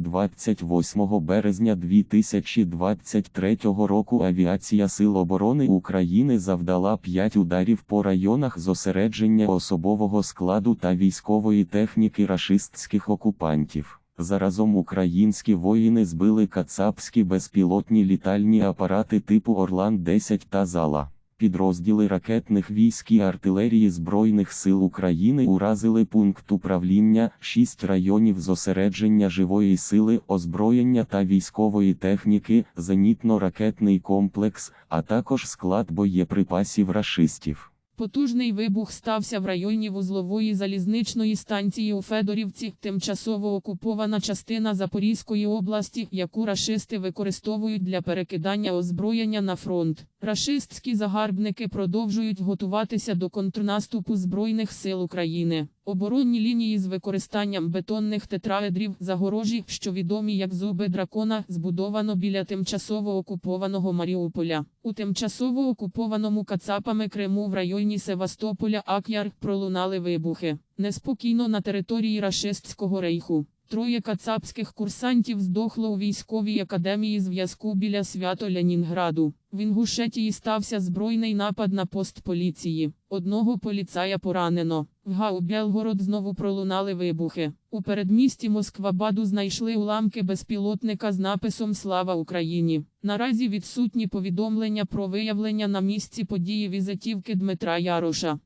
28 березня 2023 року авіація Сил оборони України завдала 5 ударів по районах зосередження особового складу та військової техніки рашистських окупантів. Заразом українські воїни збили кацапські безпілотні літальні апарати типу Орлан-10 та Зала. Підрозділи ракетних військ і артилерії Збройних сил України уразили пункт управління, 6 районів зосередження живої сили, озброєння та військової техніки, зенітно-ракетний комплекс, а також склад боєприпасів рашистів. Потужний вибух стався в районі вузлової залізничної станції у Федорівці, тимчасово окупована частина Запорізької області, яку рашисти використовують для перекидання озброєння на фронт. Рашистські загарбники продовжують готуватися до контрнаступу Збройних сил України. Оборонні лінії з використанням бетонних тетраедрів загорожі, що відомі як зуби дракона, збудовано біля тимчасово окупованого Маріуполя. У тимчасово окупованому Кацапами Криму в районі Севастополя Акяр пролунали вибухи. Неспокійно на території рашистського рейху. Троє кацапських курсантів здохло у військовій академії зв'язку біля свято Ленінграду. В Інгушетії стався збройний напад на пост поліції. Одного поліцая поранено. В Гау Белгород знову пролунали вибухи. У передмісті Москвабаду знайшли уламки безпілотника з написом Слава Україні. Наразі відсутні повідомлення про виявлення на місці події візитівки Дмитра Яроша.